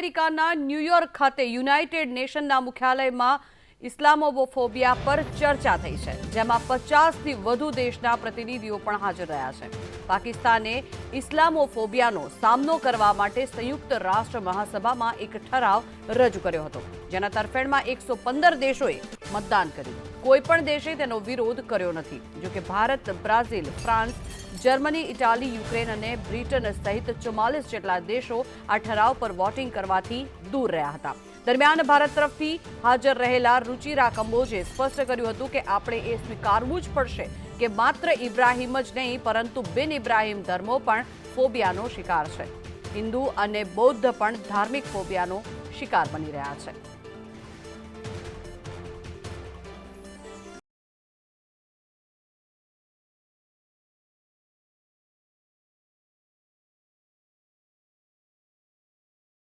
અમેરિકાના ન્યૂયોર્ક ખાતે યુનાઇટેડ નેશનના મુખ્યાલયમાં ઇસ્લામોબોફોબિયા પર ચર્ચા થઈ છે, જેમાં પચાસથી વધુ દેશના પ્રતિનિધિઓ પણ હાજર રહ્યા છે. પાકિસ્તાને ઇસ્લામોફોબિયાનો સામનો કરવા માટે સંયુક્ત રાષ્ટ્ર મહાસભામાં એક ઠરાવ રજૂ કર્યો હતો. જેના તરફેણમાં એકસો પંદર દેશોએ મતદાન કર્યું. કોઈ પણ દેશે તેનો વિરોધ કર્યો નથી. જોકે Bharat, Brazil, France, Germany, Italy, Ukraine અને બ્રિટન સહિત ચુમ્માલીસ જેટલા દેશો આ ઠરાવ પર વોટિંગ કરવાથી દૂર રહ્યા હતા. દરમિયાન ભારત તરફથી હાજર રહેલા રુચિરા કંબોજે સ્પષ્ટ કર્યું હતું કે આપણે એ સ્વીકારવું જ પડશે કે માત્ર ઇબ્રાહિમ જ નહીં, પરંતુ બિન ઇબ્રાહિમ ધર્મો પણ ફોબિયાનો શિકાર છે. હિન્દુ અને બૌદ્ધ પણ ધાર્મિક ફોબિયાનો શિકાર બની રહ્યા છે.